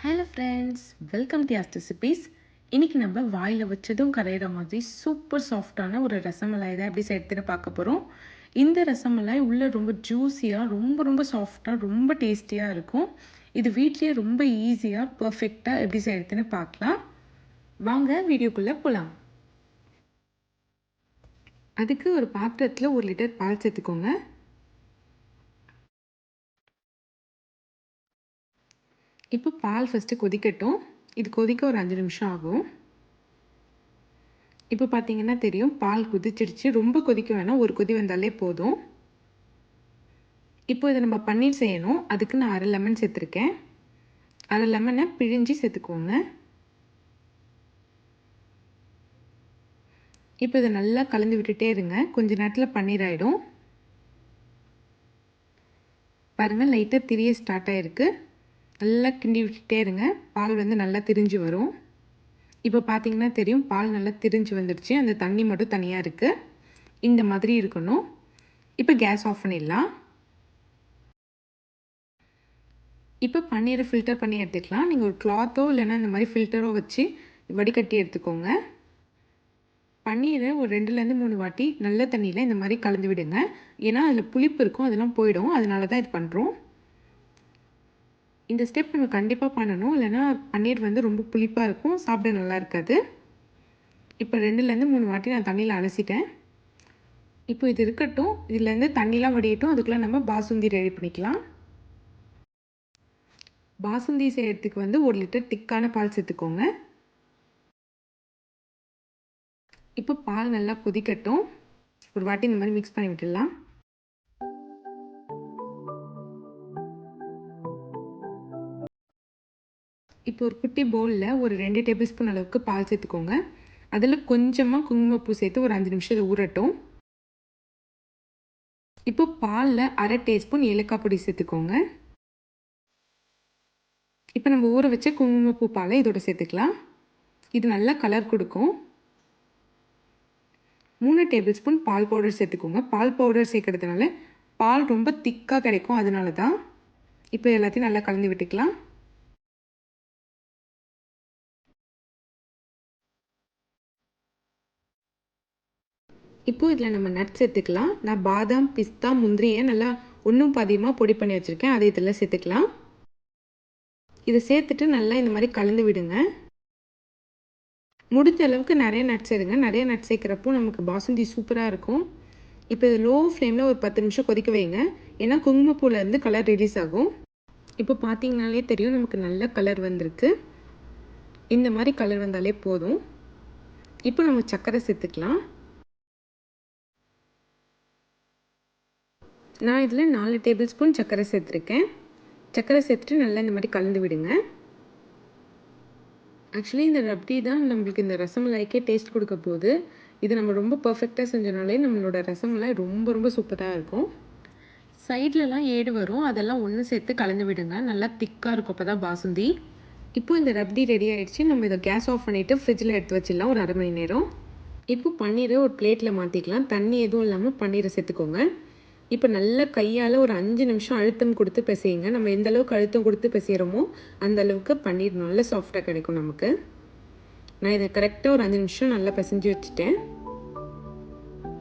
Hello friends welcome to ஆஸ்ட் recipes இன்றைக்கி நம்ம வாயில் வச்சதும் கரையிற மாதிரி சூப்பர் சாஃப்டான ஒரு ரசமலாய் தான் எப்படி செய்யறதுன்னு பார்க்க போகிறோம் இந்த ரசமலாய் உள்ளே ரொம்ப ஜூஸியாக ரொம்ப ரொம்ப சாஃப்டாக ரொம்ப டேஸ்டியாக இருக்கும். இது வீட்லேயே ரொம்ப ஈஸியாக பர்ஃபெக்டாக எப்படி செய்யறதுன்னு பார்க்கலாம். வாங்க வீடியோக்குள்ளே போகலாம் அதுக்கு ஒரு பாத்திரத்தில் ஒரு லிட்டர் பால் சேர்த்துக்கோங்க. இப்போ பால் ஃபஸ்ட்டு கொதிக்கட்டும். இது கொதிக்க ஒரு அஞ்சு நிமிஷம் ஆகும். இப்போ பார்த்தீங்கன்னா தெரியும் பால் கொதிச்சிடுச்சு. ரொம்ப கொதிக்க வேணாம். ஒரு கொதி வந்தாலே போதும். இப்போ இதை நம்ம பன்னீர் செய்யணும். அதுக்கு நான் அரை லெமன் சேர்த்துருக்கேன். அரை லெமனை பிழிஞ்சு சேர்த்துக்கோங்க. இப்போ இதை நல்லா கலந்து விட்டுட்டே இருங்க. கொஞ்ச நேரத்தில் பன்னீர் ஆகிடும் பாருங்கள் லைட்டாக திரிய ஸ்டார்ட் ஆகிருக்கு நல்லா கிண்டி விட்டுட்டே இருங்க. பால் வந்து நல்லா திரிஞ்சு வரும். இப்போ பார்த்தீங்கன்னா தெரியும் பால் நல்லா திரிஞ்சு வந்துடுச்சு. அந்த தண்ணி மட்டும் தனியாக இருக்குது இந்த மாதிரி இருக்கணும். இப்போ கேஸ் ஆஃப் பண்ணிடலாம். இப்போ பன்னீரை ஃபில்டர் பண்ணி எடுத்துக்கலாம். நீங்கள் ஒரு கிளாத்தோ இல்லைன்னா இந்த மாதிரி ஃபில்டரோ வச்சு வடிகட்டி எடுத்துக்கோங்க. பன்னீரை ஒரு ரெண்டுலேருந்து மூணு வாட்டி நல்ல தண்ணியில் இந்த மாதிரி கலந்து விடுங்க. ஏன்னா அதில் புளிப்பு இருக்கும் அதெல்லாம் போயிடும். அதனால தான் இது பண்ணுறோம் இந்த ஸ்டெப் நம்ம கண்டிப்பாக பண்ணணும். இல்லைன்னா பன்னீர் வந்து ரொம்ப புளிப்பாக இருக்கும். சாப்பிட நல்லா இருக்காது. இப்போ ரெண்டுலேருந்து மூணு வாட்டி நான் தண்ணியில் அலசிட்டேன். இப்போ இது இருக்கட்டும். இதுலேருந்து தண்ணிலாம் வடியட்டும். அதுக்குள்ளே நம்ம பாசுந்தி ரெடி பண்ணிக்கலாம். பாசுந்தி செய்கிறதுக்கு வந்து ஒரு லிட்டர் திக்கான பால் சேர்த்துக்கோங்க. இப்போ பால் நல்லா கொதிக்கட்டும். ஒரு வாட்டி இந்த மாதிரி மிக்ஸ் பண்ணி விட்டுடலாம். இப்போ ஒரு குட்டி பவுலில் ஒரு ரெண்டு டேபிள் ஸ்பூன் அளவுக்கு பால் சேர்த்துக்கோங்க. அதில் கொஞ்சமாக குங்குமப்பூ சேர்த்து ஒரு அஞ்சு நிமிஷம் இது ஊறட்டும். இப்போ பாலில் அரை டீஸ்பூன் ஏலக்காய் பொடி சேர்த்துக்கோங்க. இப்போ நம்ம ஊற வச்ச குங்குமப்பூ பாலை இதோட சேர்த்துக்கலாம். இது நல்லா கலர் கொடுக்கும். மூணு டேபிள் ஸ்பூன் பால் பவுடர் சேர்த்துக்கோங்க. பால் பவுடர் சேர்க்கறதுனால பால் ரொம்ப திக்காக கிடைக்கும். அதனால தான் இப்போ எல்லாத்தையும் நல்லா கலந்து விட்டுக்கலாம். இப்போது இதில் நம்ம நட்ஸ் சேர்த்துக்கலாம். நான் பாதாம் பிஸ்தா முந்திரியை நல்லா ஒன்றும் பாதியமாக பொடி பண்ணி வச்சுருக்கேன். அதை இதில் சேர்த்துக்கலாம். இதை சேர்த்துட்டு நல்லா இந்த மாதிரி கலந்து விடுங்க. முடிஞ்ச அளவுக்கு நிறைய நட்ஸ் எடுங்க. நிறைய நட்ஸ் சேர்க்குறப்போ நமக்கு பாசுந்தி சூப்பராக இருக்கும். இப்போ இது லோ ஃப்ளேமில் ஒரு பத்து நிமிஷம் கொதிக்க வைங்க. ஏன்னா குங்குமப்பூலேருந்து கலர் ரிலீஸ் ஆகும். இப்போ பார்த்தீங்கனாலே தெரியும் நமக்கு நல்ல கலர் வந்திருக்கு. இந்த மாதிரி கலர் வந்தாலே போதும். இப்போ நம்ம சர்க்கரை சேர்த்துக்கலாம். நான் இதில் நாலு டேபிள் ஸ்பூன் சர்க்கரை சேர்த்துருக்கேன். சர்க்கரை சேர்த்துட்டு நல்லா இந்த மாதிரி கலந்து விடுங்க. ஆக்சுவலி இந்த ரப்டி தான் நம்மளுக்கு இந்த ரசமலாய்க்கே டேஸ்ட் கொடுக்க போகுது. இது நம்ம ரொம்ப பர்ஃபெக்டாக செஞ்சனாலே நம்மளோட ரசமலாய் ரொம்ப ரொம்ப சூப்பராக இருக்கும். சைட்லலாம் ஏடு வரும். அதெல்லாம் ஒன்று சேர்த்து கலந்து விடுங்க. நல்லா திக்காக இருக்கும் அப்போ தான் பாசுந்தி. இப்போது இந்த ரப்டி ரெடி ஆகிடுச்சு நம்ம இதை கேஸ் ஆஃப் பண்ணிவிட்டு ஃப்ரிட்ஜில் எடுத்து வச்சிடலாம். ஒரு அரை மணி நேரம். இப்போ பன்னீரை ஒரு பிளேட்டில் மாற்றிக்கலாம் தண்ணி எதுவும் இல்லாமல் பன்னீரை சேர்த்துக்கோங்க. இப்போ நல்ல கையால் ஒரு அஞ்சு நிமிஷம் அழுத்தம் கொடுத்து பிசையுங்க நம்ம எந்த அளவுக்கு அழுத்தம் கொடுத்து பிசைகிறோமோ அந்த அளவுக்கு பன்னீர் நல்ல சாஃப்டாக கிடைக்கும் நமக்கு. நான் இதை கரெக்டாக ஒரு அஞ்சு நிமிஷம் நல்லா பிசைஞ்சு வச்சுட்டேன்.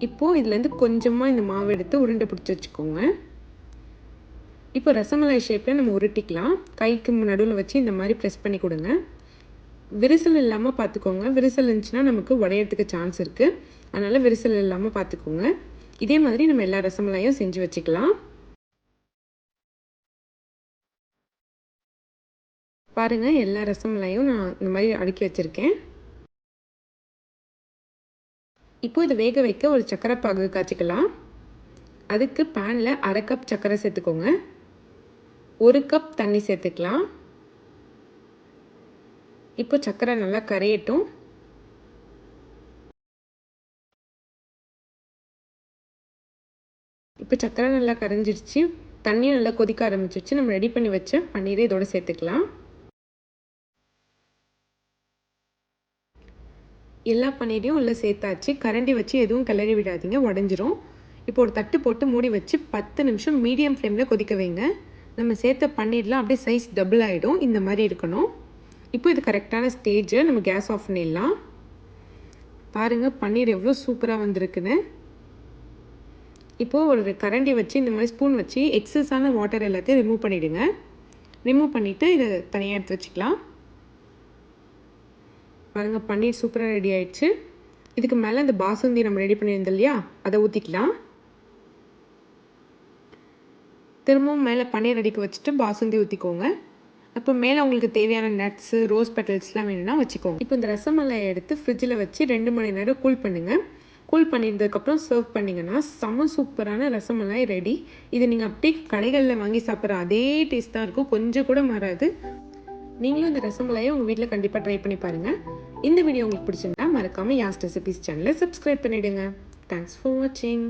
இப்போது இதுலேருந்து கொஞ்சமாக இந்த மாவு எடுத்து உருண்டை பிடிச்சி வச்சுக்கோங்க. இப்போ ரசமலாய் ஷேப்பில் நம்ம உருட்டிக்கலாம். கைக்கு நடுவில் வச்சு இந்த மாதிரி ப்ரெஸ் பண்ணி கொடுங்க. விரிசல் இல்லாமல் பார்த்துக்கோங்க. விரிசல் இருந்துச்சுன்னா நமக்கு உடையிறதுக்கு சான்ஸ் இருக்குது அதனால் விரிசல் இல்லாமல் பார்த்துக்கோங்க. இதே மாதிரி நம்ம எல்லா ரசமலாயும் செஞ்சு வச்சுக்கலாம். பாருங்கள் எல்லா ரசமலாயும் நான் இந்த மாதிரி அடுக்கி வச்சுருக்கேன். இப்போ இதை வேக வைக்க ஒரு சக்கரை பாகு காய்ச்சிக்கலாம். அதுக்கு பேனில் அரை கப் சர்க்கரை சேர்த்துக்கோங்க. ஒரு கப் தண்ணி சேர்த்துக்கலாம். இப்போ சர்க்கரை நல்லா கரையட்டும். இப்போ சக்கரை நல்லா கரைஞ்சிருச்சு தண்ணி நல்லா கொதிக்க ஆரம்பிச்சிருச்சு நம்ம ரெடி பண்ணி வச்ச பன்னீரை இதோட சேர்த்துக்கலாம். எல்லா பன்னீரையும் உள்ளே சேர்த்தாச்சு. கரண்டி வச்சு எதுவும் கிளறி விடாதீங்க. உடஞ்சிரும். இப்போ ஒரு தட்டு போட்டு மூடி வச்சு பத்து நிமிஷம் மீடியம் ஃப்ளேமில் கொதிக்க வைங்க. நம்ம சேர்த்த பன்னீர்லாம் அப்படியே சைஸ் டபுள் ஆகிடும் இந்த மாதிரி இருக்கணும். இப்போ இது கரெக்டான ஸ்டேஜை நம்ம கேஸ் ஆஃப் பண்ணிடலாம் பாருங்கள் பன்னீர் எவ்வளோ சூப்பராக வந்திருக்குன்னு. இப்போது ஒரு கரண்டி வச்சு இந்த மாதிரி ஸ்பூன் வச்சு எக்ஸஸான வாட்டர் எல்லாத்தையும் ரிமூவ் பண்ணிவிடுங்க ரிமூவ் பண்ணிவிட்டு இதை தனியாக எடுத்து வச்சுக்கலாம். பாருங்கள் பன்னீர் சூப்பராக ரெடி ஆயிடுச்சு. இதுக்கு மேலே இந்த பாசுந்தி நம்ம ரெடி பண்ணியிருந்தோம் இல்லையா? அதை ஊற்றிக்கலாம் திரும்பவும் மேலே பன்னீர் அடிக்க வச்சுட்டு பாசுந்தி ஊற்றிக்கோங்க அப்போ மேலே உங்களுக்கு தேவையான நட்ஸு ரோஸ் பெட்டல்ஸ்லாம் வேணும்னா வச்சுக்கோங்க. இப்போ இந்த ரசமலை எடுத்து ஃப்ரிட்ஜில் வச்சு ரெண்டு மணி நேரம் கூல் பண்ணுங்கள் கூல் பண்ணியிருந்ததுக்கப்புறம் சர்வ் பண்ணிங்கன்னா செம்ம சூப்பரான ரசமலாய் ரெடி இதை நீங்கள் அப்படியே கடைகளில் வாங்கி சாப்பிட்ற அதே டேஸ்ட் தான் இருக்கும். கொஞ்சம் கூட மாறாது. நீங்களும் இந்த ரசமலாயை உங்கள் வீட்டில் கண்டிப்பாக ட்ரை பண்ணி பாருங்கள் இந்த வீடியோ உங்களுக்கு பிடிச்சிருந்தா மறக்காமல் யாஸ் ரெசிபிஸ் சேனலை சப்ஸ்கிரைப் பண்ணிவிடுங்க தேங்க்ஸ் ஃபார் வாட்சிங்